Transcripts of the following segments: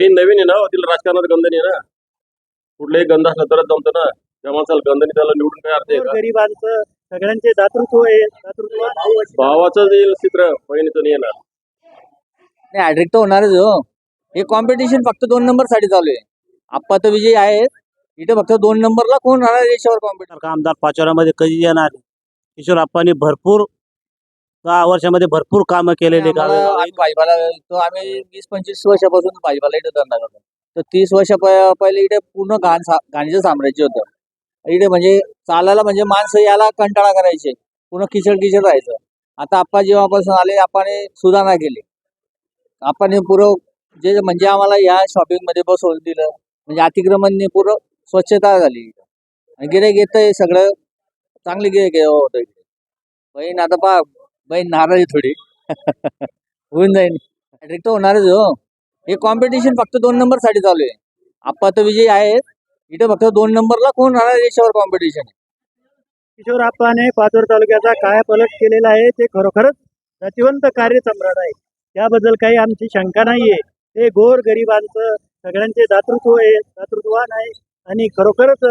हे नवीन आहे ना हो, तिला राजकारणात गंध नाही ना. कुठलाही गंध असला तरच जमतं ना. त्या माणसाला गंध नाही त्याला निवडून काय अर्थ आहे का? गरिबांचं सगळ्यांचे दातृत्व आहे. दातृत्व भावाचं येईल चित्र बहिणीचं नाही येणार. नाही हॅड्रिक तर होणारच हो. हे कॉम्पिटिशन फक्त दोन नंबरसाठी चालू आहे. आप्पा तर विजयी आहेत. इथे फक्त दोन नंबरला कोण राहणार याच्यावर कॉम्पिटिशन आमदार पाचोऱ्यामध्ये कधी येणार किशोर आप्पांनी भरपूर दहा वर्षामध्ये भरपूर कामं केलेले गावे भाजीपाला तो आम्ही वीस पंचवीस वर्षापासून भाजीपाला इथे धंदा करतो. तर तीस वर्षा प- पहिले इथे पूर्ण घाण सा- घाणीचं साम्राज्य होतं. इथे म्हणजे चालायला म्हणजे माणसं याला कंटाळा करायचे. पूर्ण किचड किचड राहायचं. आता आप्पा जेव्हापासून आले आपण सुधारणा केली. आपण पुरं जे म्हणजे आम्हाला या शॉपिंगमध्ये बसवून दिलं. म्हणजे अतिक्रमणने पूर्ण स्वच्छता झाली आणि गिरेक येतंय सगळं. चांगले गिरेक होतं इकडे बहीण आता पा बाई नाराज थोडी. होऊन जाईल. हॅट्रिक तर होणारच हो. हे कॉम्पिटिशन फक्त दोन नंबरसाठी चालू आहे. आप्पा तर विजयी आहेत. इथे फक्त दोन नंबरला कोण राहणार याच्यावर कॉम्पिटिशन आहे? किशोर आप्पाने पाचोर तालुक्याचा कायापलट केलेला आहे. ते खरोखरच प्रतिवंत कार्य सम्राट आहे. त्याबद्दल काही आमची शंका नाहीये. ते गोर गरिबांचं सगळ्यांचे दातृत्व आहे दातृत्वान आहे आणि खरोखरच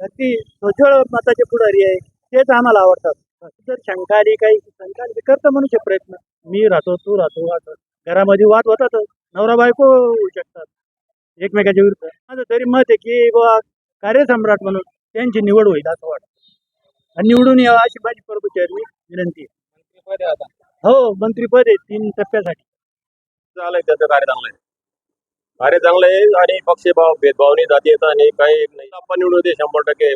अगदी सोज्वळ मताचे पुढारी आहे. तेच आम्हाला आवडतात. जर शंका आली काही शंका आली करतो मनुष्य प्रयत्न. मी राहतो तू राहतो घरामध्ये वाद होतातच नवरा बायको होऊ शकतात. एकमेकाच्या विरुद्ध. माझं तरी मत आहे की बुवा कार्यसम्राट म्हणून त्यांची निवड होईल असं वाटतं. आणि निवडून यावं अशी माझी प्रभूचरणी विनंती आहे. हो मंत्रीपद आहे तीन टप्प्यासाठी. चाललंय त्याचं कार्य चांगलं आहे. कार्य चांगलं आहे आणि पक्षभाव भेदभाव नाही जाती येतात आणि काही एक नाही. आपण निवडून दे शंभर टक्के.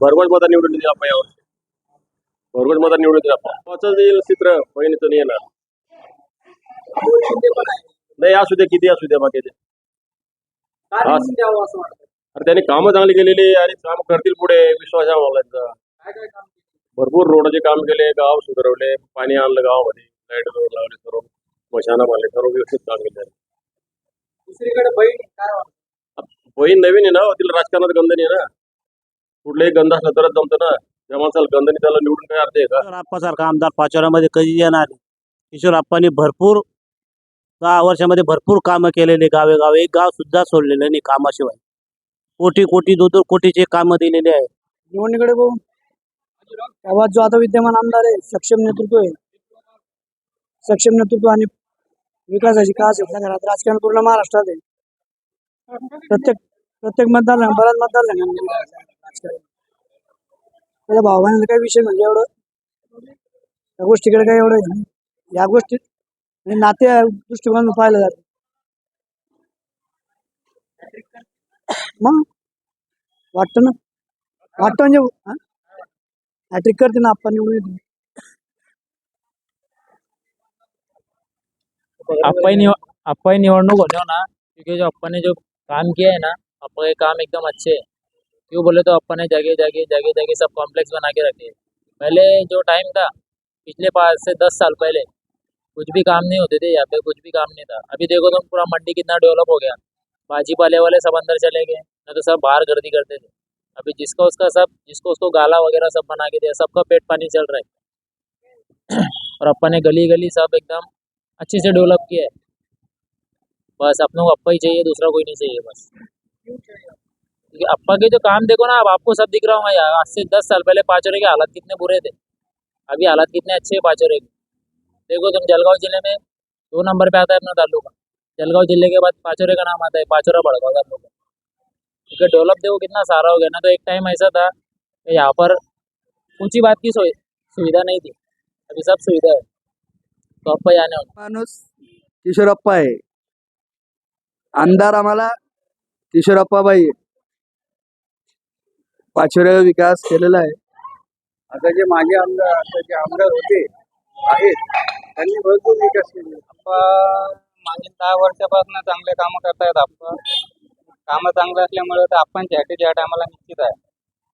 भरघोस मतात निवडून देईल आपण यावर्षी. भरघोस मतात निवडून भावाचं येईल चित्र बहिणीचं नाही येणार. नाही असू दे किती असू दे बाकीचे हा. अरे त्यांनी कामं चांगली केलेली आणि काम करतील पुढे विश्वास आहे मला त्यांचा भरपूर रोडाचे काम केले गाव सुधारवले पाणी आणलं गावामध्ये लाइट लावले सर्व मशाना बांधले सर्व व्यवस्थित काम केले. बहीण नवीन आहे ना तिला राजकारणात गंध नाही आहे ना. कुठलाही गंध असला तरच जमतं ना. त्या माणसाला गंध नाही त्याला निवडून काय अर्थ आहे का? किशोर आप्पासारखा आमदार पाचोऱ्यामध्ये कधी येणार किशोर आप्पांनी भरपूर दहा वर्षामध्ये भरपूर कामं केलेले गावे गावे एक गाव सुद्धा सोडलेलं नाही कामाशिवाय. कोटी कोटी दोन दोन कोटीचे कामं दिलेले आहे. निवडणुकीकडे बघू. गावात जो आता विद्यमान आमदार आहे सक्षम नेतृत्व आहे. सक्षम नेतृत्व आणि विकासाची कास आहे. आपल्या घरात राजकारण पूर्ण महाराष्ट्रात आहे. प्रत्येक प्रत्येक मतदार बऱ्याच मतदार त्याच्या भावभावनेचा काही विषय म्हणजे एवढं? या गोष्टीकडे काही एवढं या गोष्टी आणि नाते दृष्टिकोनातून पाहिलं जात. मग वाटतं ना? वाटतं म्हणजे हॅट्रिक करते ना आपण निवडून येते. ही निव ही निवडणूक होने हो ना क्योंकि जो अप्पा ने जो काम किया है ना अप्पा के काम एकदम अच्छे है क्यों बोले तो अप्पा ने जगह जगह जगह जगह सब कॉम्प्लेक्स बना के रखे पहले जो टाइम था, पिछले पाँच से दस साल पहले, कुछ भी काम नहीं होते थे यहाँ पे, कुछ भी काम नहीं था। अभी देखो तुम पूरा मंडी कितना डेवलप हो गया। भाजी पाले वाले सब अंदर चले गए, न तो सब बाहर गर्दी करते थे। अभी जिसका उसका सब, जिसको उसको गाला वगैरह सब बना के दिया, सबका पेट पानी चल रहा है। और अप्पा ने गली गली सब एकदम अच्छे से डेवलप किया है। बस अपनों को अपा ही चाहिए, दूसरा कोई नहीं चाहिए, बस। अप्पा के जो काम देखो ना, अब आपको सब दिख रहा होगा आज से दस साल पहले पाचोरे के हालात कितने बुरे थे। अभी हालात कितने अच्छे हैं पाचोरे के। देखो, तुम जलगांव ज़िले में दो नंबर पे आता है अपना तालुका। जलगांव ज़िले के बाद पाचोरे का नाम आता है, पाचोरा बड़गांव तालुका। क्योंकि डेवलप देखो कितना सारा हो गया ना तो एक टाइम ऐसा था कि यहाँ पर ऊँची बात की सुविधा नहीं थी। अभी सब सुविधा है। तो अप्पा ही वाले। माणूस किशोरप्पा आहे आमदार आम्हाला किशोरप्पा बाई पाचोऱ्या विकास केलेला आहे. आता जे मागे आमदार आता जे आमदार होते आहेत त्यांनी भरपूर विकास केले मागील दहा वर्षापासून चांगले कामं करतायत आपण कामं चांगलं असल्यामुळे तर आपण ज्या टायमाला निश्चित आहे.